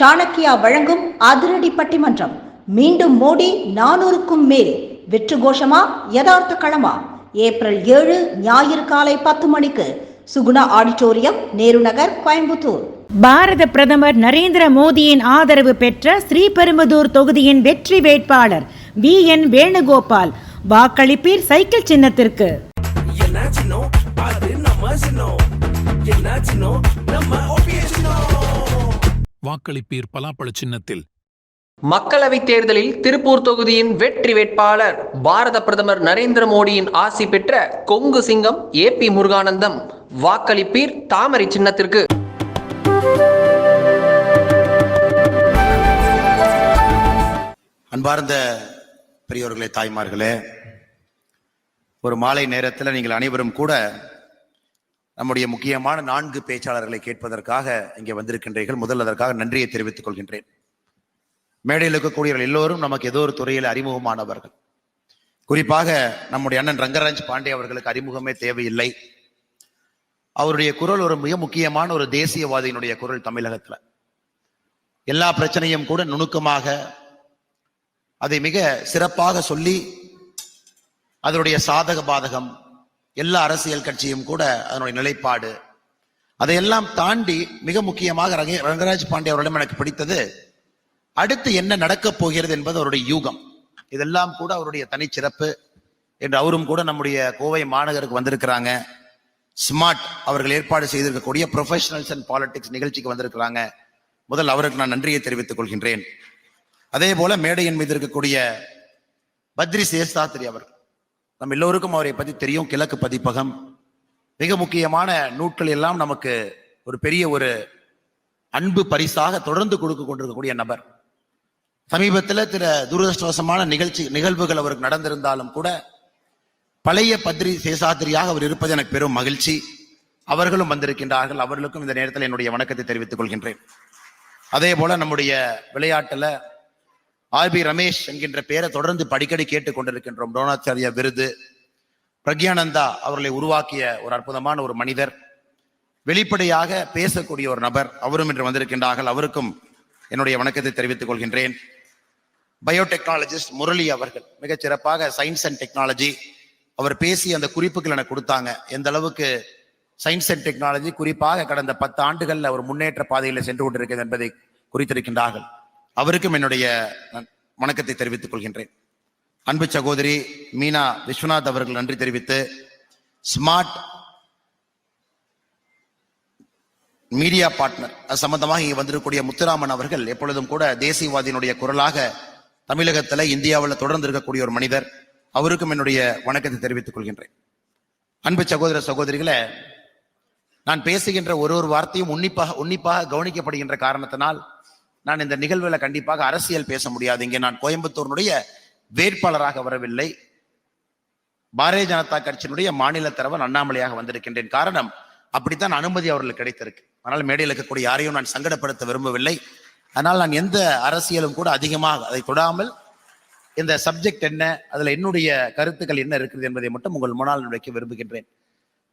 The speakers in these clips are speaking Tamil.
சாணக்கியா வழங்கும் அதிரடி பட்டிமன்றம். மீண்டும் மோடி நானூறுக்கும் மேல். வெற்று கோஷமா? யதார்த்த களமா? ஏப்ரல் ஏழு ஞாயிறு காலை பத்து மணிக்கு. சுகுணா ஆடிட்டோரியம் நேரு நகர் கோயம்புத்தூர். பாரத பிரதமர் நரேந்திர மோடியின் ஆதரவு பெற்ற ஸ்ரீபெரும்புதூர் தொகுதியின் வெற்றி வேட்பாளர் வி. என். வேணுகோபால். வாக்களிப்பீர் சைக்கிள் சின்னத்திற்கு. என்னாச்சினோ அது நம்ம சின்னம். என்னாச்சினோ நம்ம OPS சின்னம். வாக்களிப்பீர் பலாப்பழ சின்னத்தில். மக்களவைத் தேர்தலில் திருப்பூர் தொகுதியின் வெற்றி வேட்பாளர் பாரத பிரதமர் நரேந்திர மோடியின் ஆசி பெற்ற கொங்கு சிங்கம் ஏ பி முருகானந்தம். வாக்களிப்பீர் தாமரை சின்னத்திற்கு. அன்பார்ந்த பெரியோர்களே தாய்மார்களே ஒரு மாலை நேரத்தில் நீங்கள் அனைவரும் கூட நம்முடைய முக்கியமான நான்கு பேச்சாளர்களை கேட்பதற்காக இங்கே வந்திருக்கின்றீர்கள். முதல் அதற்காக நன்றியை தெரிவித்துக் கொள்கின்றேன். மேடையில் இருக்கக்கூடியவர்கள் எல்லோரும் நமக்கு ஏதோ ஒரு துறையில் அறிமுகமானவர்கள். குறிப்பாக நம்முடைய அண்ணன் ரங்கராஜ் பாண்டே அவர்களுக்கு அறிமுகமே தேவையில்லை. அவருடைய குரல் ஒரு மிக முக்கியமான ஒரு தேசியவாதியினுடைய குரல் தமிழகத்தில். எல்லா பிரச்சனையும் கூட நுணுக்கமாக அதை மிக சிறப்பாக சொல்லி அதனுடைய சாதக பாதகம் எல்லா அரசியல் கட்சியும் கூட அதனுடைய நிலைப்பாடு. அதையெல்லாம் தாண்டி மிக முக்கியமாக ரங்க- ரங்கராஜ் பாண்டே அவரிடம் எனக்கு பிடித்தது அடுத்து என்ன நடக்கப் போகிறது என்பது அவருடைய யூகம். இதெல்லாம் கூட அவருடைய தனிச்சிறப்பு என்று அவரும் கூட நம்முடைய கோவை மாநகருக்கு வந்திருக்கிறாங்க. ஸ்மார்ட் அவர்கள் ஏற்பாடு செய்திருக்கக்கூடிய ப்ரொஃபஷனல்ஸ் அண்ட் பாலிடிக்ஸ் நிகழ்ச்சிக்கு வந்திருக்கிறாங்க. முதல் அவருக்கு நான் நன்றியை தெரிவித்துக் கொள்கின்றேன். அதே போல மேடையின் மீது இருக்கக்கூடிய பத்ரி சேஸ்தாத்ரி அவர் நம்ம எல்லோருக்கும் அவரை பற்றி தெரியும். கிழக்கு பதிப்பகம். மிக முக்கியமான நூட்கள் எல்லாம் நமக்கு ஒரு பெரிய ஒரு அன்பு பரிசாக தொடர்ந்து கொடுக்க கொண்டிருக்கக்கூடிய நபர். சமீபத்தில் சில துரதிருஷ்டவசமான நிகழ்ச்சி நிகழ்வுகள் அவருக்கு நடந்திருந்தாலும் கூட பழைய பத்ரி சேசாத்திரியாக அவர் இருப்பது எனக்கு பெரும் மகிழ்ச்சி. அவர்களும் வந்திருக்கின்றார்கள். அவர்களுக்கும் இந்த நேரத்தில் என்னுடைய வணக்கத்தை தெரிவித்துக் கொள்கின்றேன். அதே போல நம்முடைய விளையாட்டில் ஆர்பி ரமேஷ் என்கின்ற பெயரை தொடர்ந்து படிக்கடி கேட்டுக்கொண்டிருக்கின்றோம். துரோணாச்சாரியா விருது. பிரக்யானந்தா அவர்களை உருவாக்கிய ஒரு அற்புதமான ஒரு மனிதர். வெளிப்படையாக பேசக்கூடிய ஒரு நபர் அவரும் இன்று வந்திருக்கின்றார்கள். அவருக்கும் என்னுடைய வணக்கத்தை தெரிவித்துக் கொள்கின்றேன். பயோடெக்னாலஜிஸ்ட் முரளி அவர்கள் மிகச் சிறப்பாக சயின்ஸ் அண்ட் டெக்னாலஜி. அவர் பேசி அந்த குறிப்புகள் எனக்கு கொடுத்தாங்க. எந்த அளவுக்கு சயின்ஸ் அண்ட் டெக்னாலஜி குறிப்பாக கடந்த பத்து ஆண்டுகளில் ஒரு முன்னேற்ற பாதையில் சென்று கொண்டிருக்கிறது என்பதை குறித்திருக்கின்றார்கள். அவருக்கும் என்னுடைய வணக்கத்தை தெரிவித்துக் கொள்கின்றேன். அன்பு சகோதரி மீனா விஸ்வநாத் அவர்கள் நன்றி தெரிவித்து ஸ்மார்ட் மீடியா பார்ட்னர் அது சம்பந்தமாக இங்கே வந்திருக்கக்கூடிய முத்துராமன் அவர்கள் எப்பொழுதும் கூட தேசியவாதியினுடைய குரலாக தமிழகத்துல இந்தியாவில் தொடர்ந்து இருக்கக்கூடிய ஒரு மனிதர். அவருக்கும் என்னுடைய வணக்கத்தை தெரிவித்துக் கொள்கின்றேன். அன்பு சகோதர சகோதரிகளை நான் பேசுகின்ற ஒரு ஒரு வார்த்தையும் உன்னிப்பாக உன்னிப்பாக கவனிக்கப்படுகின்ற காரணத்தினால் நான் இந்த நிகழ்வில் கண்டிப்பாக அரசியல் பேச முடியாது. இங்கே நான் கோயம்புத்தூரினுடைய வேட்பாளராக வரவில்லை. பாரதிய ஜனதா கட்சியினுடைய மாநில தலைவர் அண்ணாமலையாக வந்திருக்கின்றேன். காரணம் அப்படித்தான் அனுமதி அவர்களுக்கு கிடைத்திருக்கு. ஆனால் மேடையில் இருக்கக்கூடிய யாரையும் நான் சங்கடப்படுத்த விரும்பவில்லை. அதனால் நான் எந்த அரசியலும் கூட அதிகமாக அதை தொடாமல் இந்த சப்ஜெக்ட் என்ன அதில் என்னுடைய கருத்துக்கள் என்ன இருக்குது என்பதை மட்டும் உங்கள் முன்னால் நுழைக்க வைக்க விரும்புகின்றேன்.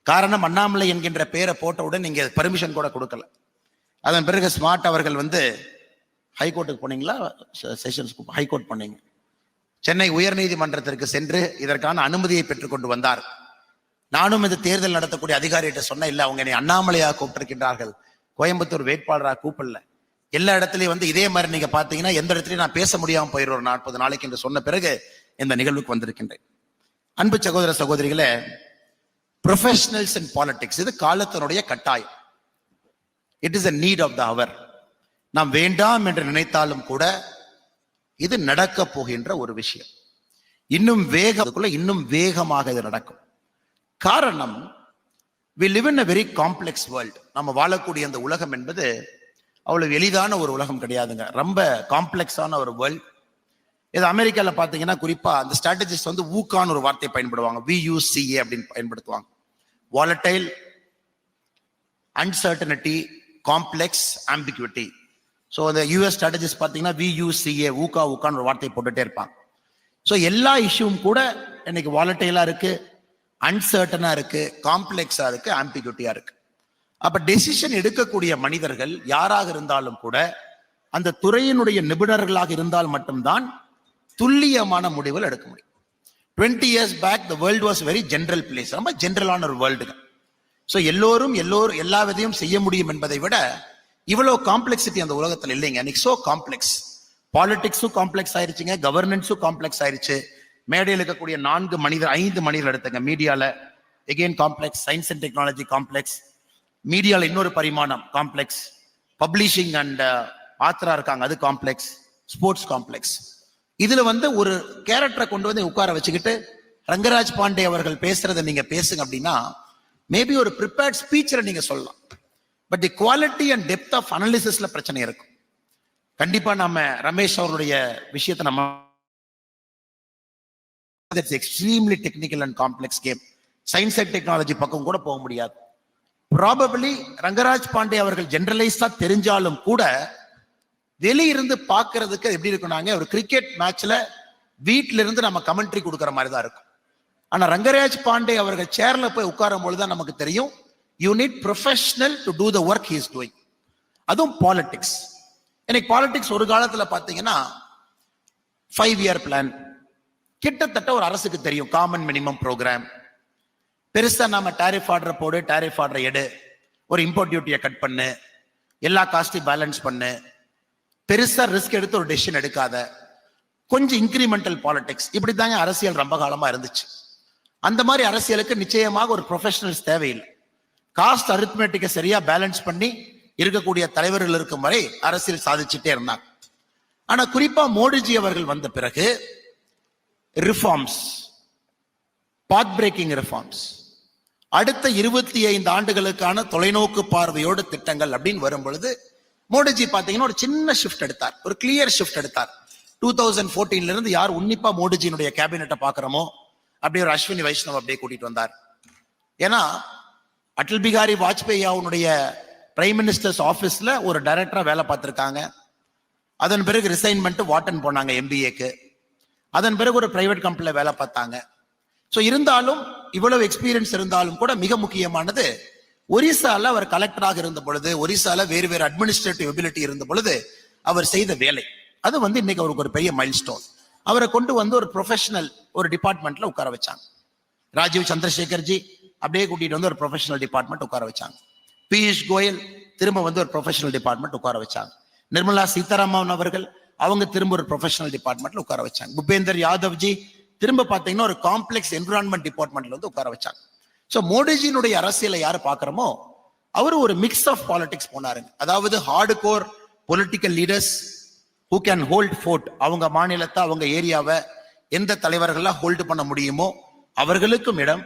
காரணம் அண்ணாமலை என்கின்ற பெயரை போட்டவுடன் நீங்கள் பர்மிஷன் கூட கொடுக்கல. அதன் பிறகு ஸ்மார்ட் அவர்கள் வந்து ஹைகோர்ட்டுக்கு போனீங்களா? செஷன்ஸ் ஹைகோர்ட் பண்ணீங்க. சென்னை உயர்நீதிமன்றத்திற்கு சென்று இதற்கான அனுமதியை பெற்றுக்கொண்டு வந்தார். நானும் இந்த தேர்தல் நடத்தக்கூடிய அதிகாரிகிட்ட சொன்ன இல்லை அவங்க என்னை அண்ணாமலையாக கூப்பிட்டிருக்கின்றார்கள். கோயம்புத்தூர் வேட்பாளராக கூப்பிடல. எல்லா இடத்துலையும் வந்து இதே மாதிரி நீங்க பாத்தீங்கன்னா எந்த இடத்துலையும் நான் பேச முடியாம போயிடுவோம் ஒரு நாற்பது நாளைக்கு என்று சொன்ன பிறகு இந்த நிகழ்வுக்கு வந்திருக்கின்றேன். அன்பு சகோதர சகோதரிகளே ப்ரொஃபஷனல்ஸ் இன் பாலிடிக்ஸ் இது காலத்தினுடைய கட்டாயம். It is a need of the hour நாம் வேண்டாம் என்று நினைத்தாலும் கூட இது நடக்க போகின்ற ஒரு விஷயம். இன்னும் வேகத்துக்குள்ள இன்னும் வேகமாக இது நடக்கும். காரணம் we live in a very complex world நம்ம வாழக்கூடிய அந்த உலகம் என்பது அவ்வளவு எளிதான ஒரு உலகம் கிடையாதுங்க. ரொம்ப காம்ப்ளெக்ஸான ஒரு வேர்ல்ட் இது அமெரிக்காவில் பார்த்தீங்கன்னா குறிப்பாக அந்த ஸ்ட்ராட்டஜிஸ்ட் வந்து ஊக்கான ஒரு வார்த்தையை பயன்படுவாங்க. வியூசிஏ அப்படின்னு பயன்படுத்துவாங்க. Volatile uncertainty complex ambiguity so அந்த யூஎஸ் ஸ்ட்ராட்டஜிஸ்ட் பார்த்தீங்கன்னா வியூசிஏ ஊக்கா ஊக்கான்னு ஒரு வார்த்தையை போட்டுகிட்டே இருப்பாங்க ஸோ எல்லா இஷ்யூவும் கூட இன்னைக்கு வாலட்டைலாக இருக்குது அன்சர்டனாக இருக்குது காம்ப்ளெக்ஸாக இருக்குது ஆம்பிகூட்டியாக இருக்குது அப்போ டெசிஷன் எடுக்கக்கூடிய மனிதர்கள் யாராக இருந்தாலும் கூட அந்த துறையினுடைய நிபுணர்களாக இருந்தால் மட்டும்தான் துல்லியமான முடிவுகள் எடுக்க முடியும். Twenty years back the world was very general place ரொம்ப ஜென்ரலான ஒரு வேர்ல்டுங்க ஸோ எல்லோரும் எல்லோரும் எல்லா விதையும் செய்ய முடியும் என்பதை விட இவ்வளோ காம்ப்ளெக்சிட்டி அந்த உலகத்தில் இல்லைங்க. இன்னைக்கு ஸோ காம்ப்ளெக்ஸ் பாலிடிக்ஸும் காம்ப்ளெக்ஸ் ஆயிருச்சுங்க கவர்னன்ஸும் காம்ப்ளெக்ஸ் ஆயிருச்சு. மேடையில் இருக்கக்கூடிய நான்கு மனிதர் ஐந்து மனிதர் எடுத்துங்க. மீடியால again complex science and technology complex மீடியாவில் இன்னொரு பரிமாணம் காம்ப்ளெக்ஸ் பப்ளிஷிங் அண்ட் ஆத்தரா இருக்காங்க அது காம்ப்ளெக்ஸ் ஸ்போர்ட்ஸ் காம்ப்ளெக்ஸ் இதுல வந்து ஒரு கேரக்டரை கொண்டு வந்து உட்கார வச்சுக்கிட்டு ரங்கராஜ் பாண்டே அவர்கள் பேசுறதை நீங்க பேசுங்க அப்படின்னா மேபி ஒரு ப்ரிப்பேர்ட் ஸ்பீச்சில் நீங்க சொல்லலாம். But the quality and depth of அனாலிசிஸ்ல பிரச்சனை இருக்கும். கண்டிப்பா நம்ம ரமேஷ் அவருடைய விஷயத்தை நம்ம extremely technical and complex game science and technology பக்கம் கூட போக முடியாது. ப்ராபபிளி ரங்கராஜ் பாண்டே அவர்கள் ஜென்ரலைஸ்டா தெரிஞ்சாலும் கூட வெளியிருந்து பார்க்கறதுக்கு எப்படி இருக்குனாங்க ஒரு கிரிக்கெட் மேட்ச்ல வீட்டில இருந்து நம்ம கமெண்ட்ரி கொடுக்குற மாதிரி தான் இருக்கும். ஆனா ரங்கராஜ் பாண்டே அவர்கள் சேர்ல போய் உட்காரும் பொழுது தான் நமக்கு தெரியும். You need professional to do the work he's doing அதுவும் பாலிடிக்ஸ் எனக்கு பாலிடிக்ஸ் ஒரு காலத்தில் பார்த்தீங்கன்னா ஃபைவ் இயர் பிளான் கிட்டத்தட்ட ஒரு அரசுக்கு தெரியும் காமன் மினிமம் ப்ரோக்ராம் பெருசாக நாம டேரிஃப் ஆர்டரை போடு டேரிஃப் ஆர்டரை எடு ஒரு இம்போர்ட் டியூட்டியை கட் பண்ணு. எல்லா காஸ்ட்டையும் பேலன்ஸ் பண்ணு. பெருசாக ரிஸ்க் எடுத்து ஒரு டெசிஷன் எடுக்காத. கொஞ்சம் இன்க்ரிமெண்டல் பாலிடிக்ஸ் இப்படி தாங்க அரசியல் ரொம்ப காலமாக இருந்துச்சு. அந்த மாதிரி அரசியலுக்கு நிச்சயமாக ஒரு ப்ரொஃபஷனல்ஸ் தேவையில்லை. காஸ்ட் அரித்மெட்டிக்கை சரியா பேலன்ஸ் பண்ணி இருக்கக்கூடிய தலைவர்கள் இருக்கும் வரை அரசியல் சாதிச்சுட்டே இருந்தாங்க. ஆனா குறிப்பா மோடிஜி அவர்கள் வந்த பிறகு ரிஃபார்ம்ஸ் பாத் பிரேக்கிங் ரிஃபார்ம்ஸ் அடுத்த இருபத்தி ஐந்து ஆண்டுகளுக்கான தொலைநோக்கு பார்வையோடு திட்டங்கள் அப்படின்னு வரும் பொழுது மோடிஜி பாத்தீங்கன்னா ஒரு சின்ன ஷிஃப்ட் எடுத்தார். ஒரு கிளியர் ஷிஃப்ட் எடுத்தார். டூ தௌசண்ட் ஃபோர்டீன்ல இருந்து யார் உன்னிப்பா மோடிஜியினுடைய கேபினெட்டை பாக்குறோமோ அப்படியே ஒரு அஸ்வினி வைஷ்ணவ் அப்படியே கூட்டிட்டு வந்தார். ஏன்னா அடல் பிகாரி வாஜ்பேயி அவனுடைய பிரைம் மினிஸ்டர்ஸ் ஆஃபீஸில் ஒரு டைரக்டராக வேலை பார்த்துருக்காங்க. அதன் பிறகு ரிசைன்மெண்ட்டு வாட்டன் போனாங்க எம்பிஏக்கு அதன் பிறகு ஒரு பிரைவேட் கம்பெனியில் வேலை பார்த்தாங்க. ஸோ இருந்தாலும் இவ்வளவு எக்ஸ்பீரியன்ஸ் இருந்தாலும் கூட மிக முக்கியமானது ஒரிசால அவர் கலெக்டராக இருந்த பொழுது ஒரிசால வேறு வேறு அட்மினிஸ்ட்ரேட்டிவ் எபிலிட்டி இருந்த பொழுது அவர் செய்த வேலை. அது வந்து இன்னைக்கு அவருக்கு ஒரு பெரிய மைல் ஸ்டோன் அவரை கொண்டு வந்து ஒரு ப்ரொஃபஷனல் ஒரு டிபார்ட்மெண்ட்ல உட்கார வச்சாங்க. ராஜீவ் சந்திரசேகர்ஜி அப்படியே கூட்டிட்டு வந்து ஒரு ப்ரொஃபஷனல் டிபார்ட்மெண்ட் உட்கார வச்சாங்க. பியூஷ் கோயல் திரும்ப வந்து ஒரு ப்ரொஃபஷனல் டிபார்ட்மெண்ட் உட்கார வச்சாங்க. நிர்மலா சீதாராமன் அவர்கள் அவங்க திரும்ப ஒரு ப்ரொஃபஷனல் டிபார்ட்மெண்ட்ல உட்கார வச்சாங்க. புபேந்தர் யாதவ்ஜி திரும்ப பார்த்தீங்கன்னா ஒரு காம்ப்ளெக்ஸ் என்விரான்மெண்ட் டிபார்ட்மெண்ட்ல வந்து உட்கார வச்சாங்க. ஸோ மோடிஜியினுடைய அரசியலை யார் பார்க்குறோமோ அவர் ஒரு மிக்ஸ் ஆஃப் பாலிடிக்ஸ் போனாருங்க. அதாவது hard core political leaders who can hold fort அவங்க மாநிலத்தை அவங்க ஏரியாவை எந்த தலைவர்கள்லாம் ஹோல்டு பண்ண முடியுமோ அவர்களுக்கும் இடம்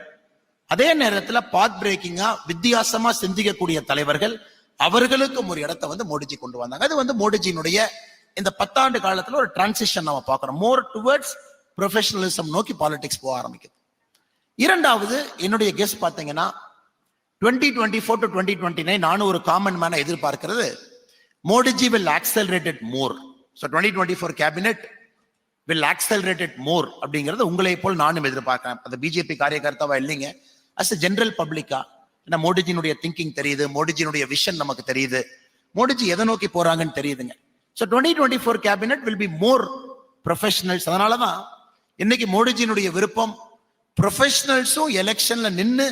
அதே நேரத்துல பாத் பிரேக்கிங்கா வித்தியாசமா சிந்திக்கக்கூடிய தலைவர்கள் அவர்களுக்கும் ஒரு இடத்தை வந்து மோடிஜி கொண்டு வந்தாங்க. அது வந்து மோடிஜியினுடைய இந்த பத்தாண்டு காலத்துல ஒரு டிரான்சிஷன் நம்ம பார்க்கறோம். மோர் டுவர்ட்ஸ் ப்ரொஃபஷனலிசம் நோக்கி பாலிடிக்ஸ் போக ஆரம்பிக்குது. இரண்டாவது என்னுடைய கெஸ் பார்த்தீங்கன்னா twenty twenty four to twenty twenty nine நானும் ஒரு காமன் மேன எதிர்பார்க்கிறது Modiji will accelerated more so twenty twenty four cabinet will accelerated more அப்படிங்கிறது உங்களை போல் நானும் எதிர்பார்க்கிறேன். அந்த பிஜேபி காரியகர்த்தாவா இல்லைங்க. அஸ் எ ஜென்ரல் பப்ளிக்கா ஏன்னா மோடிஜினுடைய திங்கிங் தெரியுது மோடிஜினுடைய விஷன் நமக்கு தெரியுது. மோடிஜி எதை நோக்கி போறாங்கன்னு தெரியுதுங்க. So twenty twenty four cabinet will be more professionals அதனால தான் இன்னைக்கு மோடிஜியினுடைய விருப்பம் ப்ரொஃபஷனல்ஸும் எலெக்ஷன்ல நின்று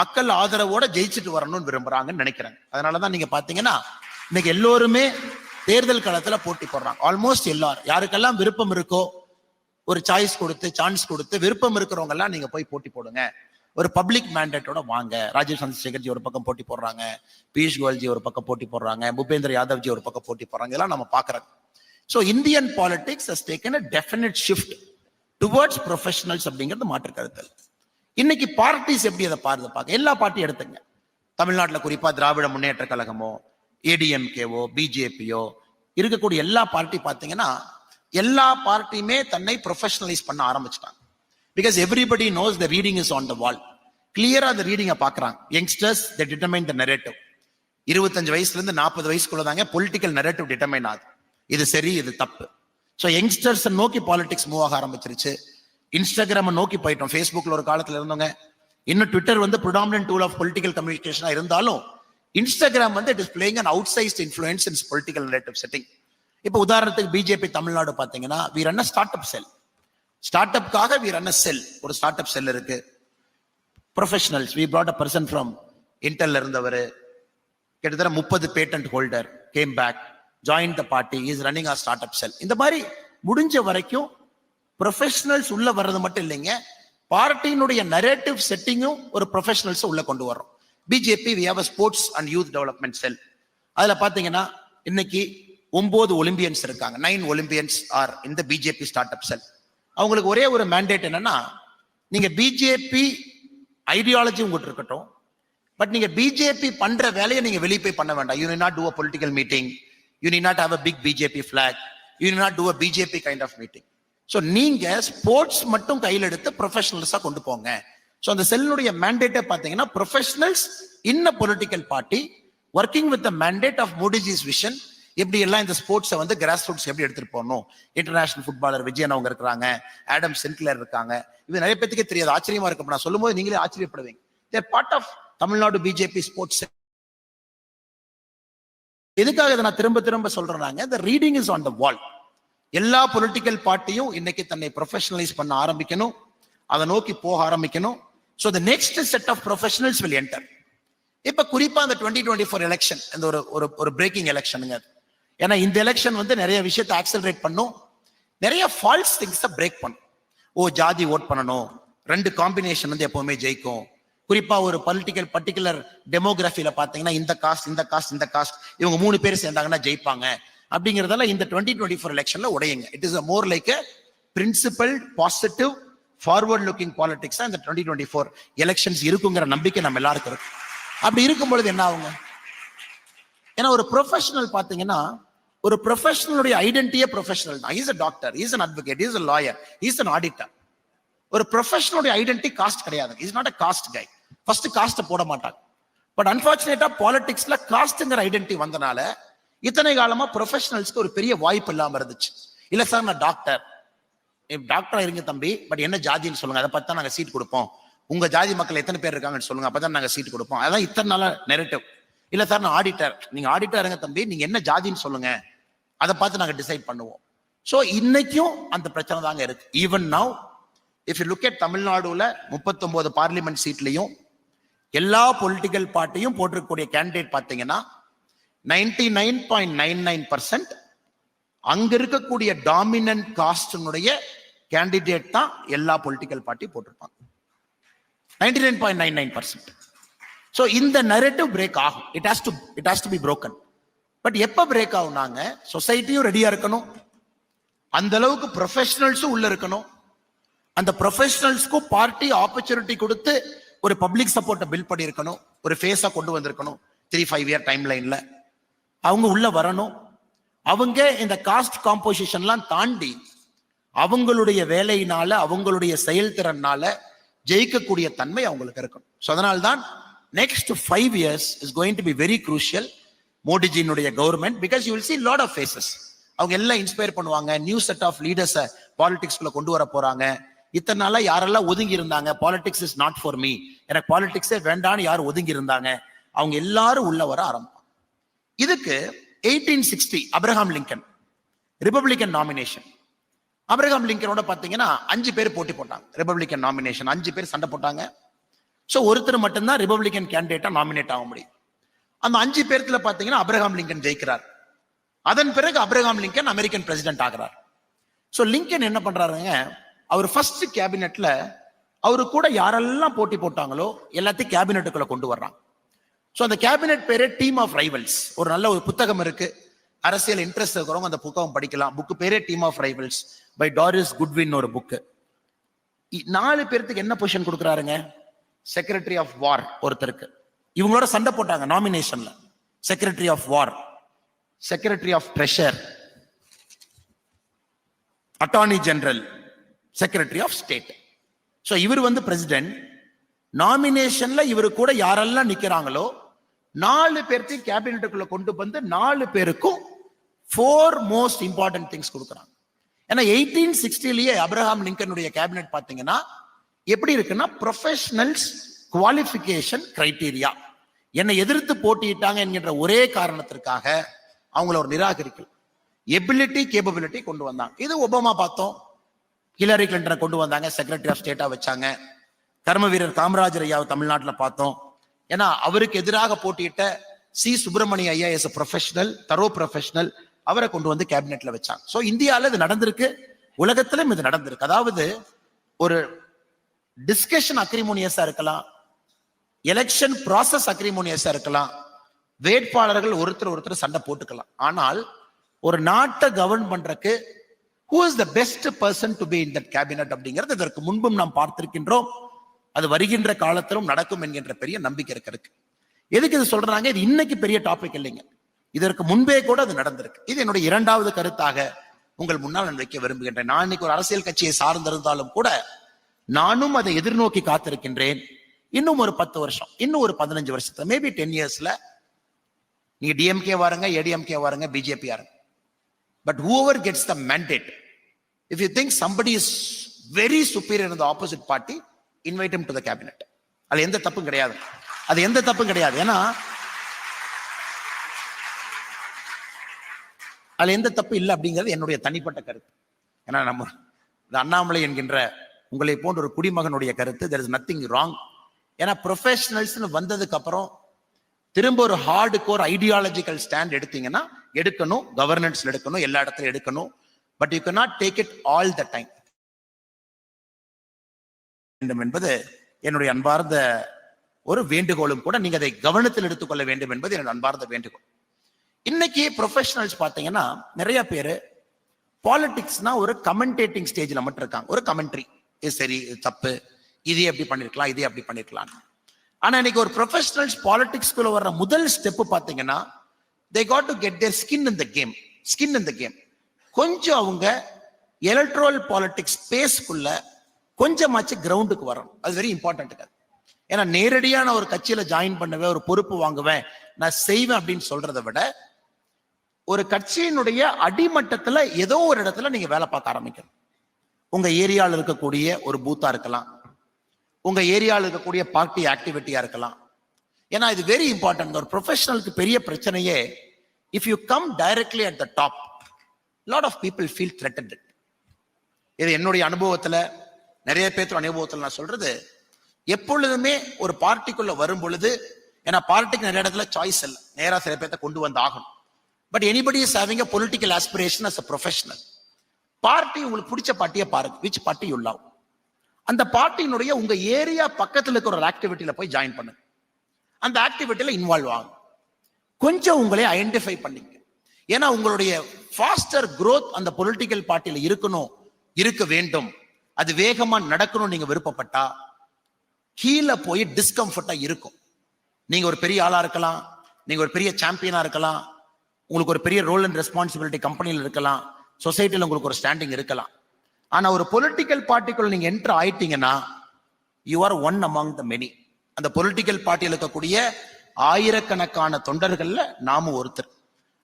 மக்கள் ஆதரவோட ஜெயிச்சுட்டு வரணும்னு விரும்புறாங்கன்னு நினைக்கிறேன் அதனால தான் நீங்க பாத்தீங்கன்னா இன்னைக்கு எல்லோருமே தேர்தல் களத்துல போட்டி போடுறாங்க. ஆல்மோஸ்ட் எல்லாரும். யாருக்கெல்லாம் விருப்பம் இருக்கோ ஒரு சாய்ஸ் கொடுத்து சான்ஸ் கொடுத்து விருப்பம் இருக்கிறவங்க எல்லாம் நீங்க போய் போட்டி போடுங்க. ஒரு பப்ளிக் மேண்டேட்டோட வாங்க. ராஜீவ் சந்திரசேகர்ஜி ஒரு பக்கம் போட்டி போடுறாங்க. பியூஷ் கோயல்ஜி ஒரு பக்கம் போட்டி போடுறாங்க. பூபேந்திர யாதவ்ஜி ஒரு பக்கம் போட்டி போடுறாங்க. இதெல்லாம் நம்ம பாக்குறோம் so Indian politics has taken a definite shift towards professionals அப்படிங்கிறது மாற்று கருத்தல் இன்னைக்கு பார்ட்டிஸ் எப்படி அதை பாருது பார்க்க எல்லா பார்ட்டியும் எடுத்துங்க. தமிழ்நாட்டில் குறிப்பாக திராவிட முன்னேற்ற கழகமோ ஏடிஎம்கேவோ பிஜேபியோ இருக்கக்கூடிய எல்லா பார்ட்டி பார்த்தீங்கன்னா எல்லா பார்ட்டியுமே தன்னை ப்ரொஃபஷனலைஸ் பண்ண ஆரம்பிச்சிட்டாங்க. Because everybody knows the reading is on the wall கிளியரா அந்த ரீடிங்கை பாக்குறாங்க youngsters the determine the narrative இருபத்தஞ்சு வயசுல இருந்து நாற்பது வயசுக்குள்ள தாங்க பொலிட்டிக்கல் நெரேட்டிவ் டிட்டர்மைன் ஆகுது. இது சரி இது தப்பு. ஸோ யங்ஸ்டர்ஸ் நோக்கி பாலிடிக்ஸ் மூவ் ஆக ஆரம்பிச்சிருச்சு. இன்ஸ்டாகிராம நோக்கி போயிட்டோம். ஃபேஸ்புக்ல ஒரு காலத்துல இருந்தவங்க. இன்னும் ட்விட்டர் வந்து ப்ரிடாமினன்ட் டூல் ஆஃப் பொலிட்டிக்கல் கம்யூனிகேஷனா இருந்தாலும் இன்ஸ்டாகிராம் வந்து it is playing an out size influence in political narrative setting இப்போ உதாரணத்துக்கு பிஜேபி தமிழ்நாடு பார்த்தீங்கன்னா we run start up cell start அப்காக வி ரன் செல் ஒரு ஸ்டார்ட் அப் செல் இருக்கு professionals we brought a person from இன்டெல்ல இருந்தவர். கிட்டத்தட்ட முப்பது patent holder came back join the party is running our start up cell இந்த மாதிரி முடிஞ்ச வரைக்கும் ப்ரொஃபஷனல்ஸ் உள்ள வர்றது மட்டும் இல்லைங்க. பார்ட்டியினுடைய நரேட்டிவ் செட்டிங்கும் ஒரு ப்ரொஃபஷனல்ஸ் உள்ள கொண்டு வர்றோம். BJP we have sports and youth development cell அதில் பார்த்தீங்கன்னா இன்னைக்கு ஒன்பது ஒலிம்பியன்ஸ் இருக்காங்க. நைன் ஒலிம்பியன்ஸ் ஆர் இந்த பிஜேபி ஸ்டார்ட் அப் செல் அவங்களுக்கு ஒரே ஒரு மேண்டேட் என்னன்னா நீங்க பிஜேபி ஐடியாலஜி உங்கள்கிட்ட இருக்கட்டும் பட் நீங்க பிஜேபி பண்ற வேலையை நீங்க வெளியே போய் பண்ண வேண்டாம். You not do a political meeting you need not have a big BJP flag you not do a BJP kind of meeting so நீங்க ஸ்போர்ட்ஸ் மட்டும் கையில் எடுத்து ப்ரொஃபஷனல்ஸா கொண்டு போங்க. ஸோ அந்த செல்லுடைய மேண்டேட்டே பார்த்தீங்கன்னா professionals in a political party working with the mandate of Modiji's vision எப்படி எல்லாம் இந்த ஸ்போர்ட்ஸை வந்து கிராஸ் ரூட்ஸ் எப்படி எடுத்துட்டு போகணும்? இன்டர்நேஷனல் ஃபுட்பாலர் விஜயன் அவங்க இருக்கிறாங்க ஆடம் சென்ட்லர் இருக்காங்க. இது நிறைய பேத்துக்கே தெரியாது. ஆச்சரியமா இருக்கும். நான் சொல்லும்போது நீங்களே ஆச்சரியப்படுவீங்க. Their part of Tamil Nadu BJP sports எதுக்காக இதை நான் திரும்ப திரும்ப சொல்றேன்னாங்க the reading is on the wall எல்லா பொலிட்டிக்கல் பார்ட்டியும் இன்னைக்கு தன்னை ப்ரொஃபஷனலைஸ் பண்ண ஆரம்பிக்கணும். அதை நோக்கி போக ஆரம்பிக்கணும். So the next set of professionals will enter இப்ப குறிப்பா அந்த டுவெண்ட்டி டுவெண்ட்டி ஃபோர் எலெக்ஷன் இந்த ஒரு ஒரு ஒரு பிரேக்கிங் எலெக்ஷனுங்க அது. ஏன்னா இந்த எலெக்ஷன் வந்து நிறைய விஷயத்தை ஆக்சலரேட் பண்ணும். நிறைய ஃபால்ஸ் திங்ஸை பிரேக் பண்ணும். ஓ ஜாதி ஓட் பண்ணணும். ரெண்டு காம்பினேஷன் வந்து எப்பவுமே ஜெயிக்கும். குறிப்பா ஒரு பொலிட்டிக்கல் பர்டிகுலர் டெமோகிராஃபியில பாத்தீங்கன்னா இந்த காஸ்ட் இந்த காஸ்ட் இந்த காஸ்ட் இவங்க மூணு பேர் சேர்ந்தாங்கன்னா ஜெயிப்பாங்க. அப்படிங்கறதெல்லாம் இந்த டுவெண்ட்டி டுவெண்ட்டி ஃபோர் எலெக்ஷன்ல உடையுங்க. It is a more like principle positive forward looking politics இந்த டுவெண்ட்டி டுவெண்ட்டி ஃபோர் எலெக்ஷன்ஸ் இருக்குங்கிற நம்பிக்கை நம்ம எல்லாருக்கும் இருக்கும் அப்படி இருக்கும் பொழுது என்ன ஆகுங்க? ஏன்னா ஒரு ப்ரொஃபஷனல் பாத்தீங்கன்னா ஒரு ப்ரொஃபஷனலுடைய ஐடென்டிட்டியே ப்ரொஃபஷனல் தான். Is a doctor is an advocate is a lawyer is an auditor ஒரு ப்ரொஃபஷனலுடைய ஐடென்டிட்டி காஸ்ட் கிடையாது. Is not a caste guy first caste போட மாட்டாங்க பட் அன்பார்ச்சுனேட்டா பாலிடிக்ஸ்ல காஸ்ட்ங்கிற ஐடென்டிட்டி வந்தனால இத்தனை காலமா ப்ரொஃபஷனல்ஸ்க்கு ஒரு பெரிய வாய்ப்பு இல்லாம இருந்துச்சு. இல்ல சார் நான் டாக்டர் டாக்டரா இருங்க தம்பி பட் என்ன ஜாதின்னு சொல்லுங்க. அதை பார்த்து தான் நாங்க சீட் கொடுப்போம். உங்க ஜாதி மக்கள் எத்தனை பேர் இருக்காங்கன்னு சொல்லுங்க. அப்பதான் நாங்க சீட் கொடுப்போம். அதான் இத்தனை நாள நெரட்டிவ் இல்ல சார் நான் ஆடிட்டர் நீங்க ஆடிட்டர் இருங்க தம்பி நீங்க என்ன ஜாதின்னு சொல்லுங்க. அதை பார்த்து நாங்கள் டிசைட் பண்ணுவோம். ஸோ இன்னைக்கும் அந்த பிரச்சனை தாங்க இருக்கு. Even now if you look at தமிழ்நாடுல முப்பத்தொன்பது பார்லிமெண்ட் சீட்லையும் எல்லா பொலிட்டிக்கல் பார்ட்டியும் போட்டிருக்கக்கூடிய கேண்டிடேட் பார்த்தீங்கன்னா ninety nine point nine nine percent அங்க இருக்கக்கூடிய டாமினன்ட் காஸ்டினுடைய கேண்டிடேட் தான் எல்லா பொலிட்டிக்கல் பார்ட்டி போட்டிருப்பாங்க. Ninety nine point nine nine percent so இந்த நரேட்டிவ் பிரேக் ஆகும். It has to it has to be broken but எப்போ பிரேக் ஆகுனாங்க சொசைட்டியும் ரெடியா இருக்கணும். அந்த அளவுக்கு ப்ரொஃபஷனல்ஸும் உள்ள இருக்கணும். அந்த ப்ரொஃபஷனல்ஸ்க்கும் பார்ட்டி ஆப்பர்ச்சுனிட்டி கொடுத்து ஒரு பப்ளிக் சப்போர்ட்டை பில்ட் பண்ணியிருக்கணும். ஒரு ஃபேஸா கொண்டு வந்திருக்கணும். த்ரீ ஃபைவ் இயர் டைம் லைன்ல அவங்க உள்ள வரணும். அவங்க இந்த காஸ்ட் காம்போசிஷன்லாம் தாண்டி அவங்களுடைய வேலையினால அவங்களுடைய செயல்திறனால ஜெயிக்கக்கூடிய தன்மை அவங்களுக்கு இருக்கணும். ஸோ அதனால்தான் next five years is going to be very crucial மோடிஜியினுடைய government because you will see lot of faces அவங்க எல்லாம் இன்ஸ்பயர் பண்ணுவாங்க. நியூ செட் ஆஃப் லீடர்ஸை பாலிடிக்ஸ்குள்ள கொண்டு வர போறாங்க. இத்தனை நாளா யாரெல்லாம் ஒதுங்கி இருந்தாங்க? Politics is not for me எனக்கு பாலிடிக்ஸே வேண்டான்னு யார் ஒதுங்கி இருந்தாங்க? அவங்க எல்லாரும் உள்ள வர ஆரம்பிப்பாங்க இதுக்கு eighteen sixty Abraham Lincoln Republican nomination Abraham லிங்கனோட பாத்தீங்கன்னா அஞ்சு பேர் போட்டி போட்டாங்க. ரிபப்ளிகன் நாமினேஷன் அஞ்சு பேர் சண்டை போட்டாங்க. ஸோ ஒருத்தர் மட்டும்தான் ரிபப்ளிகன் கேண்டிடேட்டா நாமினேட் ஆக முடியும். அந்த அஞ்சு பேர்த்துல பாத்தீங்கன்னா அப்ரஹாம் லிங்கன் ஜெயிக்கிறார். அதன் பிறகு அப்ரஹாம் லிங்கன் அமெரிக்கன் பிரசிடென்ட் ஆகிறார். ஸோ லிங்கன் என்ன பண்றாருங்க? அவர் ஃபர்ஸ்ட் கேபினெட்ல அவரு கூட யாரெல்லாம் போட்டி போட்டாங்களோ எல்லாத்தையும் கேபினெட்டுக்குள்ள கொண்டு வர்றாங்க ஸோ அந்த கேபினெட் பேரே டீம் ஆஃப் ரைவல்ஸ் ஒரு நல்ல ஒரு புத்தகம் இருக்கு. அரசியல் இன்ட்ரெஸ்ட் இருக்கிறவங்க அந்த புத்தகம் படிக்கலாம். புக்கு பேரே team of rivals by Doris Goodwin ஒரு புக்கு நாலு பேர்த்துக்கு என்ன பொசிஷன் கொடுக்குறாருங்க? செக்ரட்டரி ஆஃப் வார் ஒருத்தருக்கு. இவங்களோட சண்டை போட்டாங்க நாமினேஷன்ல secretary of war secretary of treasury attorney general secretary of state so இவர் வந்து பிரசிடென்ட் நாமினேஷன்ல இவரு கூட யாரெல்லாம் நிக்கிறாங்களோ நாலு பேர்த்தையும் கேபினெட்டுக்குள்ள கொண்டு வந்து நாலு பேருக்கும் ஃபோர் மோஸ்ட் இம்பார்ட்டன்ட் திங்ஸ் கொடுக்குறாங்க. ஏன்னா எயிட்டீன் சிக்ஸ்டிலேயே அப்ரஹாம் லிங்கனுடைய கேபினெட் பார்த்தீங்கன்னா எப்படி இருக்குன்னா ப்ரொஃபஷனல்ஸ் குவாலிஃபிகேஷன் கிரைட்டீரியா என்னை எதிர்த்து போட்டியிட்டாங்க என்கின்ற ஒரே காரணத்திற்காக அவங்கள ஒரு நிராகரிக்கல். எபிலிட்டி கேப்பபிலிட்டி கொண்டு வந்தாங்க இது ஒபாமா பார்த்தோம். ஹிலரி கிளின்டனை கொண்டு வந்தாங்க. செக்ரட்டரி ஆஃப் ஸ்டேட்டா வச்சாங்க. கர்ம வீரர் காமராஜர் ஐயாவை தமிழ்நாட்டில் பார்த்தோம். ஏன்னா அவருக்கு எதிராக போட்டியிட்ட சி. சுப்பிரமணிய ஐயா எஸ் ப்ரொஃபஷனல் தரோ ப்ரொஃபஷனல் அவரை கொண்டு வந்து கேபினெட்ல வச்சாங்க. ஸோ இந்தியாவில் இது நடந்திருக்கு. உலகத்திலும் இது நடந்திருக்கு. அதாவது ஒரு டிஸ்கஷன் அக்ரிமோனியஸா இருக்கலாம். எலெக்ஷன் ப்ராசஸ் அக்ரிமோனியஸா இருக்கலாம். வேட்பாளர்கள் ஒருத்தர் ஒருத்தர் சண்டை போட்டுக்கலாம். ஆனால் ஒரு நாட்டை கவர்ன் பண்றதுக்கு who is the best person to be in that cabinet அப்படிங்கிறது இதற்கு முன்பும் நாம் பார்த்திருக்கின்றோம். அது வருகின்ற காலத்திலும் நடக்கும் என்கின்ற பெரிய நம்பிக்கை இருக்கிறதுக்கு எதுக்கு இது சொல்றாங்க? இது இன்னைக்கு பெரிய டாபிக் இல்லைங்க. இதற்கு முன்பே கூட அது நடந்திருக்கு. இது என்னுடைய இரண்டாவது கருத்தாக உங்கள் முன்னால் நான் வைக்க விரும்புகின்றேன். நான் இன்னைக்கு ஒரு அரசியல் கட்சியை சார்ந்திருந்தாலும் கூட நானும் அதை எதிர்நோக்கி காத்திருக்கின்றேன். இன்னும் ஒரு பத்து வருஷம் இன்னும் ஒரு பதினஞ்சு வருஷத்துல மேபி டென் இயர்ஸ்ல நீங்க டிஎம்கே வாருங்க ஏடிஎம்கே வாருங்க பிஜேபி வாருங்க but whoever gets the mandate if you think somebody is very superior இந்த opposite party invite them to the cabinet அது எந்த தப்பும் கிடையாது. அது எந்த தப்பும் கிடையாது. ஏன்னா அதுல எந்த தப்பு இல்லை அப்படிங்கிறது என்னுடைய தனிப்பட்ட கருத்து. ஏன்னா நம்ம இந்த அண்ணாமலை என்கின்ற உங்களை போன்ற ஒரு குடிமகனுடைய கருத்து தெர் இஸ் நத்திங் ராங் ஏன்னா ப்ரொஃபஷனல்ஸ்னு வந்ததுக்கு அப்புறம் திரும்ப ஒரு ஹார்டு கோர் ஐடியாலஜிக்கல் ஸ்டாண்ட் எடுத்தீங்கன்னா எடுக்கணும் கவர்னன்ஸ்ல எடுக்கணும் எல்லா இடத்துலையும் எடுக்கணும். But you not take it all the time வேண்டும் என்பது என்னுடைய அன்பார்ந்த ஒரு வேண்டுகோளும் கூட. நீங்க அதை கவனத்தில் எடுத்துக்கொள்ள வேண்டும் என்பது என்னுடைய அன்பார்ந்த வேண்டுகோள். இன்னைக்கு ப்ரொஃபஷனல்ஸ் பார்த்தீங்கன்னா நிறைய பேர் பாலிடிக்ஸ்னா ஒரு கமெண்டேட்டிங் ஸ்டேஜ்ல மட்டும் இருக்காங்க. ஒரு கமெண்ட்ரி இது சரி இது தப்பு. இதே அப்படி பண்ணிருக்கலாம் இதே அப்படி பண்ணிருக்கலாம். ஆனா இன்னைக்கு ஒரு ப்ரொஃபஷனல்ஸ் பாலிடிக்ஸ்குள்ள வர்ற முதல் ஸ்டெப் பாத்தீங்கன்னா they got to get their skin in the game skin in the game கொஞ்சம் அவங்க எலக்ட்ரல் பாலிடிக்ஸ் ஸ்பேஸ்க்குள்ள கொஞ்சமாச்சு கிரவுண்டுக்கு வரணும். அது வெரி இம்பார்ட்டன்ட் ஏன்னா நேரடியான நான் ஒரு கட்சியில ஜாயின் பண்ணுவேன் ஒரு பொறுப்பு வாங்குவேன் நான் செய்வேன் அப்படின்னு சொல்றதை விட ஒரு கட்சியினுடைய அடிமட்டத்துல ஏதோ ஒரு இடத்துல நீங்க வேலை பார்க்க ஆரம்பிக்கணும். உங்க ஏரியாவில் இருக்கக்கூடிய ஒரு பூத்தா இருக்கலாம். உங்க ஏரியாவில் இருக்கக்கூடிய பார்ட்டி ஆக்டிவிட்டியா இருக்கலாம். ஏன்னா இது வெரி இம்பார்ட்டன்ட் ஒரு ப்ரொஃபஷனலுக்கு பெரிய பிரச்சனையே if you come directly at the top lot of people feel threatened இது என்னுடைய அனுபவத்தில் நிறைய பேர்த்தோட அனுபவத்தில் நான் சொல்றது எப்பொழுதுமே ஒரு பார்ட்டிக்குள்ள வரும் பொழுது ஏன்னா பார்ட்டிக்கு நிறைய இடத்துல சாய்ஸ் இல்லை. நேராக சில பேர்த்த கொண்டு வந்து ஆகணும். But anybody is having a political aspiration as a professional party உங்களுக்கு பிடிச்ச பார்ட்டியை பாருங்க. விச் பார்ட்டி யூ லவ் அந்த பார்ட்டியினுடைய உங்க ஏரியா பக்கத்தில் இருக்கிற ஒரு ஆக்டிவிட்டியில போய் ஜாயின் பண்ணுங்க அந்த ஆக்டிவிட்டியில இன்வால்வ் ஆகும் கொஞ்சம் உங்களை ஐடென்டிஃபை பண்ணிங்க. ஏன்னா உங்களுடைய ஃபாஸ்டர் குரோத் அந்த பொலிட்டிக்கல் பார்ட்டியில இருக்கணும் இருக்க வேண்டும். அது வேகமா நடக்கணும் நீங்க விருப்பப்பட்டா கீழே போய் டிஸ்கம்ஃபர்ட்டா இருக்கும். நீங்க ஒரு பெரிய ஆளா இருக்கலாம் நீங்க ஒரு பெரிய சாம்பியனா இருக்கலாம் உங்களுக்கு ஒரு பெரிய ரோல் அண்ட் ரெஸ்பான்சிபிலிட்டி கம்பெனியில் இருக்கலாம் சொசைட்டியில் உங்களுக்கு ஒரு ஸ்டாண்டிங் இருக்கலாம். ஆனா ஒரு பொலிட்டிக்கல் பார்ட்டிக்குள்ள நீங்க enter ஆயிட்டீங்கன்னா you are one among the many அந்த பொலிட்டிக்கல் பார்ட்டியில் இருக்கக்கூடிய ஆயிரக்கணக்கான தொண்டர்கள்ல நாமும் ஒருத்தர்.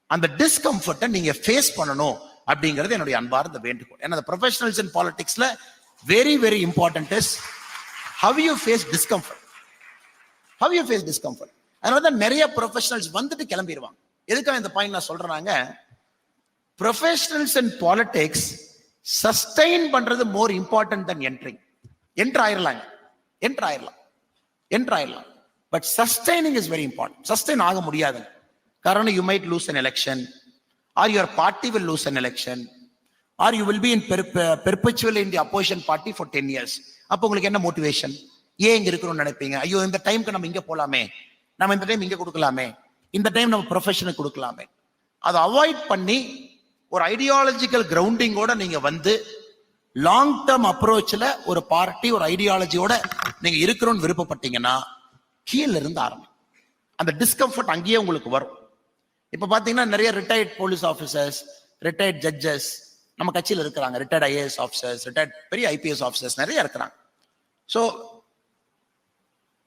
அந்த டிஸ்கம்ஃபர்ட்டை நீங்க ஃபேஸ் பண்ணணும் அப்படிங்கிறது என்னுடைய அன்பார்ந்த வேண்டுகோள். ஏன்னா professionals in பாலிடிக்ஸ்ல very very important is how you face discomfort how you face discomfort அதனால தான் நிறைய ப்ரொஃபஷனல்ஸ் வந்துட்டு கிளம்பிடுவாங்க எதுக்காக இந்த பாயிண்ட் நான் சொல்றேனாங்க ப்ரொஃபஷனல்ஸ் இன் பாலிடிக்ஸ் சஸ்டைன் பண்றது more important than entering enter ஆயிரலாங்க enter ஆயிரலாம் enter ஆயிரலாம் but sustaining is very important sustain ஆக முடியாது காரணம் you might lose an election or your party will lose an election or you will be in perpetual in the opposition party for ten years அப்போ உங்களுக்கு என்ன மோட்டிவேஷன் ஏன் இங்க இருக்கணும்னு நினைப்பீங்க? ஐயோ இந்த டைம்க்கு நம்ம இங்க போலாமே. நம்ம இந்த டைம் இங்க கொடுக்கலாமே. இந்த டைம் நம்ம ப்ரொஃபஷனுக்கு கொடுக்கலாமே. அதை அவாய்ட் பண்ணி ஒரு ஐடியாலஜிக்கல் கிரவுண்டிங்கோட நீங்க வந்து லாங் டேர்ம் அப்ரோச்சில் ஒரு பார்ட்டி ஒரு ஐடியாலஜியோட நீங்க இருக்கணும்னு விருப்பப்பட்டீங்கன்னா கீழே இருந்து ஆரம்பி அந்த டிஸ்கம்ஃபர்ட் அங்கேயே உங்களுக்கு வரும். இப்போ பார்த்தீங்கன்னா நிறைய retired police officers retired judges நம்ம கட்சியில் இருக்கிறாங்க. ரிட்டையர்ட் ஐஏஎஸ் ஆஃபீஸர்ஸ் ரிட்டையர்ட் பெரிய ஐபிஎஸ் ஆஃபீஸர்ஸ் நிறைய இருக்கிறாங்க. ஸோ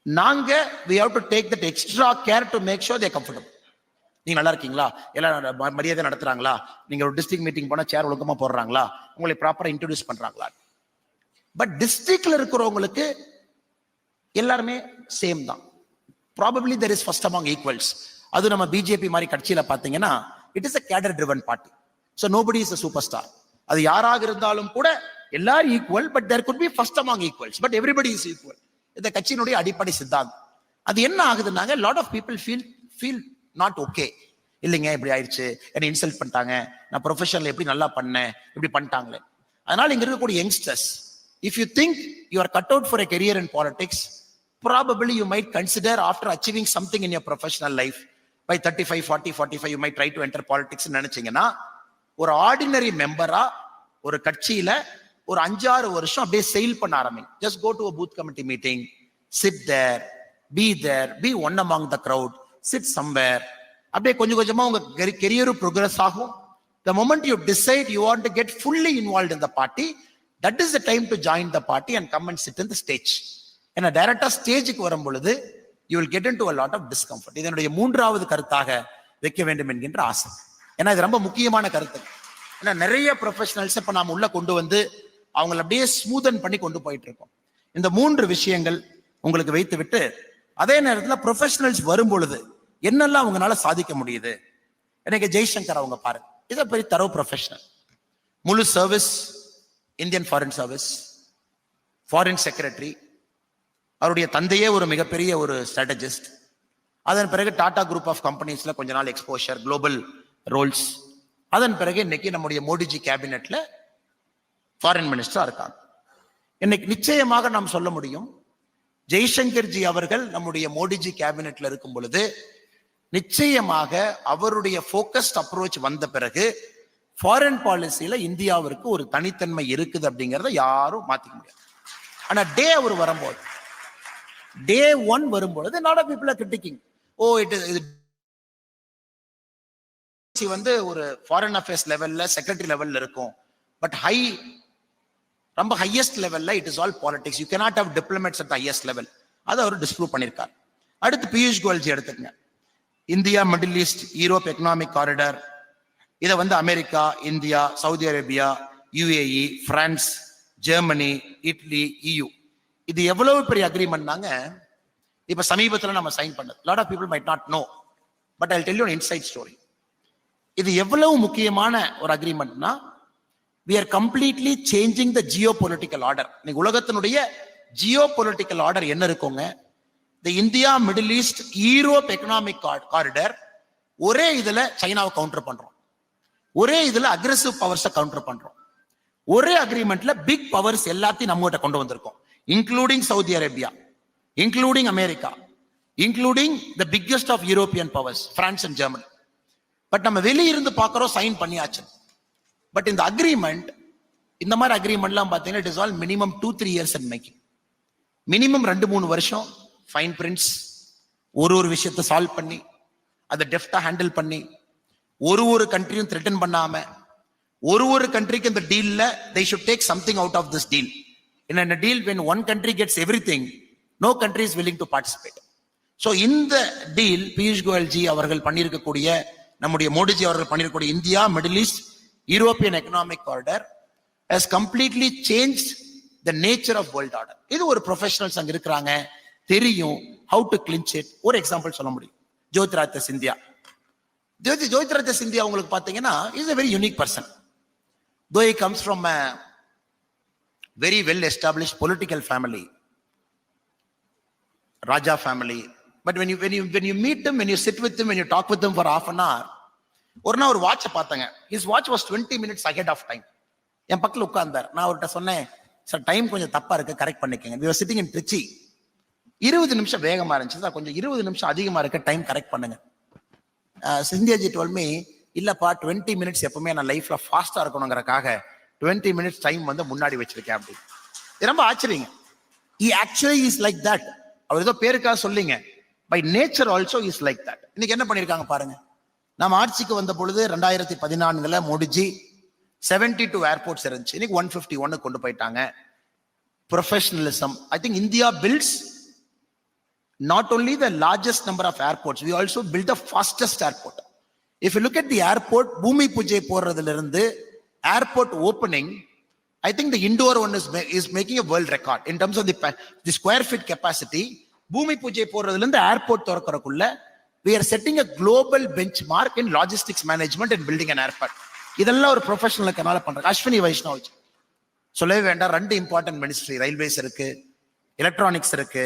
நாங்கள் we have to take that extra care to make sure they comfortable நீங்க நல்லா இருக்கீங்களா? எல்லாம் ம- மரியாதை நடத்துறாங்களா? நீங்க ஒரு டிஸ்ட்ரிக்ட் மீட்டிங் போனா சேர் ஒழுக்கமா போடுறாங்களா? உங்களை ப்ராப்பரா இன்ட்ரடியூஸ் பண்றாங்களா? பட் டிஸ்ட்ரிக்ட்ல இருக்கிறவங்களுக்கு எல்லாருமே சேம் தான். Probably there is first among equals அது நம்ம பிஜேபி மாதிரி கட்சியில பாத்தீங்கன்னா it is a cadre driven party so nobody is a super star அது யாராக இருந்தாலும் கூட எல்லாரும் equal but there could be first among equals but everybody is equal இந்த கட்சியினுடைய அடிப்படை சித்தாந்தம். அது என்ன ஆகுதுன்னாங்க lot of people feel feel not okay இல்லைங்க இப்படி ஆயிடுச்சு. என்னை இன்சல்ட் பண்ணிட்டாங்க. நான் ப்ரொஃபஷனில் எப்படி நல்லா பண்ணேன்? இப்படி பண்ணிட்டாங்களே. அதனால இங்க இருக்கக்கூடிய youngsters if you think you are cut out for a career in politics probably you might consider after achieving something in your professional life by thirty five forty forty five you might try to enter politics நினைச்சீங்கன்னா ஒரு ஆர்டினரி மெம்பரா ஒரு கட்சியில ஒரு அஞ்சாறு வருஷம் அப்படியே செயல் பண்ண ஆரம்பிங்க. Just go to booth committee meeting sit there be there be one among the crowd sit somewhere அப்படியே கொஞ்சம் கொஞ்சமா உங்க கெரியரும் ப்ரோக்ரஸ் ஆகும். The moment you decide you want to get fully involve in the party that is the time to join the party and come and sit in the stage ஏன்னா டைரக்டா ஸ்டேஜுக்கு வரும் பொழுது you will get into lot of discomfort இதனுடைய மூன்றாவது கருத்தாக வைக்க வேண்டும் என்கின்ற ஆசை. ஏன்னா இது ரொம்ப முக்கியமான கருத்து. ஏன்னா நிறைய ப்ரொஃபஷனல்ஸ் இப்போ நாம் உள்ள கொண்டு வந்து அவங்கள அப்படியே ஸ்மூதன் பண்ணி கொண்டு போயிட்டு இருக்கோம். இந்த மூன்று விஷயங்கள் உங்களுக்கு வைத்து விட்டு அதே நேரத்தில் ப்ரொஃபஷனல்ஸ் வரும் பொழுது என்னெல்லாம் அவங்களால சாதிக்க முடியுது? எனக்கு ஜெய்சங்கர் அவங்க பாருங்க இதை பெரிய தரவு ப்ரொஃபஷனல் முழு service Indian foreign service foreign secretary அவருடைய தந்தையே ஒரு மிகப்பெரிய ஒரு ஸ்ட்ராட்டஜிஸ்ட் அதன் பிறகு டாடா குரூப் ஆஃப் கம்பெனிஸ்ல கொஞ்ச நாள் எக்ஸ்போஷர் குளோபல் ரோல்ஸ் அதன் பிறகு இன்னைக்கு நம்முடைய மோடிஜி கேபினெட்ல ஃபாரின் மினிஸ்டரா இருக்காங்க. இன்னைக்கு நிச்சயமாக நாம் சொல்ல முடியும் ஜெய்சங்கர்ஜி அவர்கள் நம்முடைய மோடிஜி கேபினெட்ல இருக்கும் பொழுது நிச்சயமாக அவருடைய ஃபோக்கஸ்ட் அப்ரோச் வந்த பிறகு ஃபாரின் பாலிசியில இந்தியாவிற்கு ஒரு தனித்தன்மை இருக்குது அப்படிங்கிறத யாரும் மாத்திக்க முடியாது. ஆனா டே அவர் வரும்போது டே ஒன் வரும்பொழுது lot of people criticizing oh it இது வந்து ஒரு ஃபாரின் அஃபேர்ஸ் லெவல்ல செக்ரட்டரி லெவல்ல இருக்கும். பட் ஹை ரொம்ப ஹையஸ்ட் லெவல்ல it is all politics you cannot have diplomats at highest level அதை அவர் டிஸ்ப்ரூவ் பண்ணியிருக்கார் அடுத்து பியூஷ் கோயல்ஜி எடுத்துக்கங்க. India Middle East Europe economic corridor இதை வந்து America India Saudi Arabia UAE France Germany Italy EU இது எவ்வளவு பெரிய அக்ரிமெண்ட்னாங்க இப்போ சமீபத்தில் நம்ம சைன் பண்ணது. Lot of people might not know but I tell you inside story இது எவ்வளவு முக்கியமான ஒரு அக்ரிமெண்ட்னா we are completely changing the geo political order இன்னைக்கு உலகத்தினுடைய ஜியோ பொலிட்டிக்கல் ஆர்டர் என்ன இருக்குங்க? இந்த India Middle East Europe economic corridor ஒரே இதுல சைனாவை கவுண்டர் பண்றோம். ஒரே இதுல அக்ரெசிவ் பவர்ஸை கவுண்டர் பண்றோம். ஒரே அக்ரிமெண்ட்ல பிக் பவர்ஸ் எல்லாத்தையும் நம்ம கிட்ட கொண்டு வந்திருக்கோம். Including Saudi Arabia including America including the biggest of European powers France and Germany but நம்ம வெளியிருந்து பார்க்கறோம் சைன் பண்ணியாச்சு. பட் இந்த அக்ரிமெண்ட் இந்த மாதிரி அக்ரிமெண்ட்லாம் பார்த்தீங்கன்னா it is all minimum two three years and making minimum ரெண்டு மூணு வருஷம் ஃபைன் பிரிண்ட்ஸ் ஒரு ஒரு விஷயத்தை சால்வ் பண்ணி அதை டெஃப்டா ஹேண்டில் பண்ணி ஒரு ஒரு கண்ட்ரியும் த்ரெட்டன் பண்ணாம ஒரு ஒரு கண்ட்ரிக்கு இந்த டீல்ல they should take something out of this deal என்ன deal when one country gets everything no country is willing to participate so இந்த டீல் பியூஷ் கோயல்ஜி அவர்கள் பண்ணியிருக்கக்கூடிய நம்முடைய மோடிஜி அவர்கள் பண்ணியிருக்கக்கூடிய India Middle East European economic order has completely change the nature of world order இது ஒரு ப்ரொஃபஷனல்ஸ் அங்கே இருக்கிறாங்க. தெரியும் ஹவு டு கிளின்ச் இட் ஒரு எக்ஸாம்பிள் சொல்ல முடியும். ஜோதிராஜ சிந்தியா. ஜோதி ஜோதிராஜ சிந்தியா உங்களுக்கு பார்த்தீங்கன்னா is a very unique person though he comes from a very well establish political family raja family but when you when you when you meet when you sit with when you talk with for of an hour ஒரு நாள் ஒரு வாட்சை பார்த்தேங்க. His watch was twenty minutes ahead of time என் பக்கத்தில் உட்கார்ந்தார். நான் அவர்கிட்ட சொன்னேன் சார் டைம் கொஞ்சம் தப்பா இருக்கு. கரெக்ட் பண்ணிக்கங்க. வி சிட்டிங் இன் ட்ரிச்சி இருபது நிமிஷம் வேகமாக இருந்துச்சு கொஞ்சம் இருபது நிமிஷம் அதிகமாக இருக்க டைம் கரெக்ட் பண்ணுங்க. சிந்தியாஜி டோல்மி இல்லைப்பா டுவெண்ட்டி மினிட்ஸ் எப்பவுமே நான் லைஃப்ல ஃபாஸ்டா இருக்கணுங்கிறக்காக டுவெண்ட்டி மினிட்ஸ் டைம் வந்து முன்னாடி வச்சிருக்கேன் அப்படி ரொம்ப ஆச்சரியங்க. இ ஆக்சுவலி இஸ் லைக் தட் அவர் ஏதோ பேருக்காக சொல்லிங்க. By nature also is like that இன்னைக்கு என்ன பண்ணிருக்காங்க பாருங்க. நம்ம ஆட்சிக்கு வந்த பொழுது ரெண்டாயிரத்தி பதினான்குல முடிஞ்சு செவன்டி டூ ஏர்போர்ட்ஸ் இருந்துச்சு. இன்னைக்கு ஒன் ஃபிஃப்டி ஒன்னு கொண்டு போயிட்டாங்க. Professionalism I think India builds not only the largest number of airports, we also built the fastest airport. If you look at the airport, பூமி பூஜை போடுறதுல இருந்து airport opening, I think the indoor one is, ma- is making a world record in terms of the, pa- the square feet capacity. பூமி பூஜை போடுறதுல இருந்து airport திறக்கறதுக்குள்ள we are setting a global benchmark in logistics management and building an airport. இதெல்லாம் ஒரு ப்ரொஃபஷனலுக்கு என்னால பண்றாங்க அஸ்வினி வைஷ்ணவ் சொல்லவே வேண்டாம் ரெண்டு இம்பார்ட்டன்ட் மினிஸ்ட்ரி ரயில்வேஸ் இருக்கு எலக்ட்ரானிக்ஸ் இருக்கு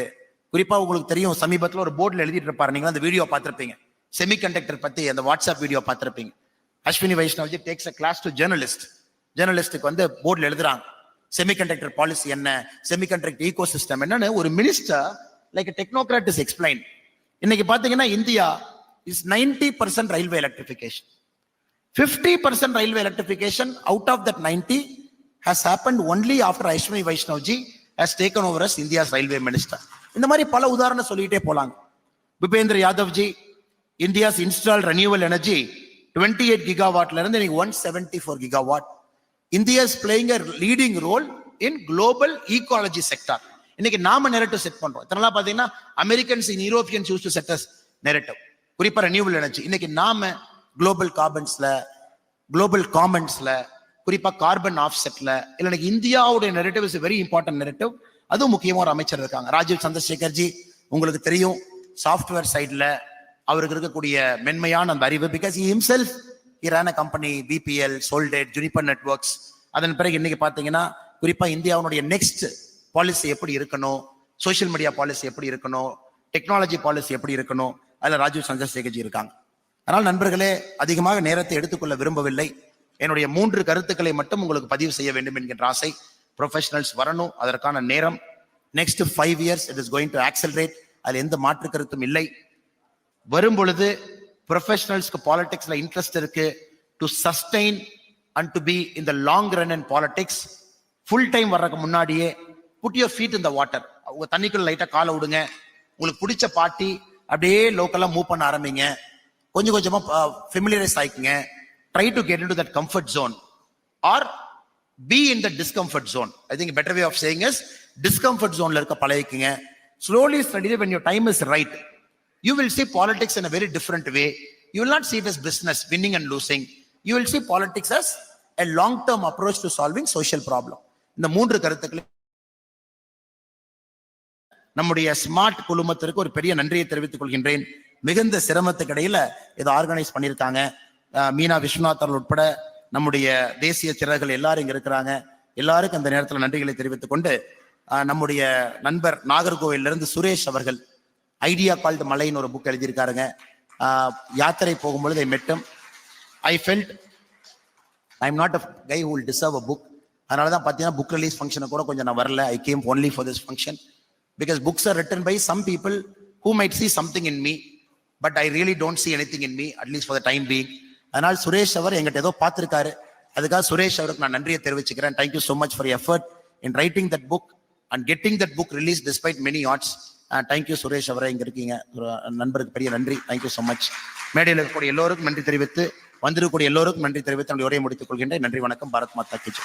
குறிப்பா உங்களுக்கு தெரியும் சமீபத்துல ஒரு போர்டில் எழுதிட்டு இருப்பாரு நீங்க அந்த வீடியோ பார்த்திருப்பீங்க. செமிகண்டக்டர் பத்தி அந்த வாட்ஸ்அப் வீடியோ பார்த்திருப்பீங்க. Ashwini Vaishnawji takes a class to journalist ஜேர்னலிஸ்டுக்கு வந்து போர்டில் எழுதுறாங்க. செமிகண்டக்டர் பாலிசி என்ன? செமிகண்டக்டர் ஈகோ சிஸ்டம் என்னன்னு ஒரு minister like technocrat is explain இன்னைக்கு பாத்தீங்கன்னா India is ninety percent railway electrification 50% railway electrification out of that 90 has happen only after Ashwini Vaishnawji has taken over as India's railway minister இந்த மாதிரி பல உதாரணம் சொல்லிட்டே போலாங்க. Bhupendra Yadavji India's install renewal energy twenty eight கிகாவாட்ல இருந்து இன்னைக்கு one seventy four gigawatt India is playing a leading role in global ecology sector இன்னைக்கு நாம நெரட்டிவ் செட் பண்றோம். இதனால பாத்தீங்கன்னா Americans in Europeans use to sets narrative குறிப்பா ரெனியூவல் எனர்ஜி இன்னைக்கு நாம குளோபல் கார்பன்ஸ்ல குளோபல் காமன்ஸ்ல குறிப்பா கார்பன் ஆஃப்செட்ல இல்லை எனக்கு இந்தியாவுடைய narrative is very important narrative அதுவும் முக்கியமாக ஒரு அமைச்சர் இருக்காங்க. ராஜீவ் சந்திரசேகர்ஜி உங்களுக்கு தெரியும் சாஃப்ட்வேர் சைட்ல அவருக்கு இருக்கக்கூடிய மென்மையான அந்த அறிவு because himself ran a company BPL sold it Juniper Networks அதன் பிறகு இன்னைக்கு பார்த்தீங்கன்னா குறிப்பாக இந்தியாவுடைய நெக்ஸ்ட் பாலிசி எப்படி இருக்கணும் சோஷியல் மீடியா பாலிசி எப்படி இருக்கணும் டெக்னாலஜி பாலிசி எப்படி இருக்கணும் அதில் ராஜீவ் சந்திரசேகர்ஜி இருக்காங்க. அதனால் நண்பர்களே அதிகமாக நேரத்தை எடுத்துக்கொள்ள விரும்பவில்லை. என்னுடைய மூன்று கருத்துக்களை மட்டும் உங்களுக்கு பதிவு செய்ய வேண்டும் என்கின்ற ஆசை. ப்ரொஃபஷனல்ஸ் வரணும் அதற்கான நேரம். Next five years it is going to accelerate அதில் எந்த மாற்று கருத்தும் இல்லை. வரும் பொழுது ப்ரொஃபஷனல்ஸ்க்கு பாலிடிக்ஸ்ல இன்ட்ரெஸ்ட் இருக்கு. To sustain and to be in the long run and politics full time வர்றதுக்கு முன்னாடியே புட் யோர் ஃபீட் இந்த வாட்டர் உங்க தண்ணிக்குள்ள லைட்டா காலை விடுங்க. உங்களுக்கு பிடிச்ச பாட்டி அப்படியே லோக்கலா மூவ் பண்ண ஆரம்பிங்க. கொஞ்சம் கொஞ்சமா familiarise ஆயிக்குங்க. Try to get into that comfort zone or be in the discomfort zone I think better way of saying is discomfort ஜோன்ல இருக்க பழகிக்குங்க. Slowly study when your time is right you will see politics in a very different way you will not see it business winning and losing you will see politics as a long term approach to solving social problem இந்த மூன்று கருத்துக்களை நம்முடைய ஸ்மார்ட் குழுமத்திற்கு ஒரு பெரிய நன்றியை தெரிவித்துக் கொள்கின்றேன். மிகுந்த சிரமத்துக்கு இடையில இதை ஆர்கனைஸ் பண்ணியிருக்காங்க. மீனா விஸ்வநாத் அவர்கள் உட்பட நம்முடைய தேசிய சிறர்கள் எல்லாரும் இங்க இருக்கிறாங்க. எல்லாருக்கும் அந்த நேரத்தில் நன்றிகளை தெரிவித்துக் கொண்டு நம்முடைய நண்பர் நாகர்கோவிலிருந்து சுரேஷ் அவர்கள் ஐடியா கால்டு மலைன்னு ஒரு புக் எழுதியிருக்காருங்க. யாத்திரை போகும்பொழுது மெட்டும். I felt I am not a guy who'll deserve a book அதனால தான் பார்த்தீங்கன்னா புக் ரிலீஸ் ஃபங்க்ஷனை கூட கொஞ்சம் நான் வரல. I came only for this function because books are written by some people who might see something in me but I really don't see anything in me at least for the time being அதனால் சுரேஷ் அவர் எங்கிட்ட ஏதோ பார்த்துருக்காரு. அதுக்காக சுரேஷ் அவருக்கு நான் நன்றியை தெரிவிச்சுக்கிறேன். Thank you so much for effort in writing that book and getting that book release despite many odds thank you Suresh அவரை இங்க இருக்கீங்க. நண்பருக்கு பெரிய நன்றி. தேங்க்யூ ஸோ மச் மேடையில் இருக்கக்கூடிய எல்லோருக்கும் நன்றி தெரிவித்து வந்திருக்கக்கூடிய எல்லோருக்கும் நன்றி தெரிவித்து நம்முடைய உரையை முடித்துக் கொள்கின்றேன். நன்றி வணக்கம். பாரத் மாதா கிச்சு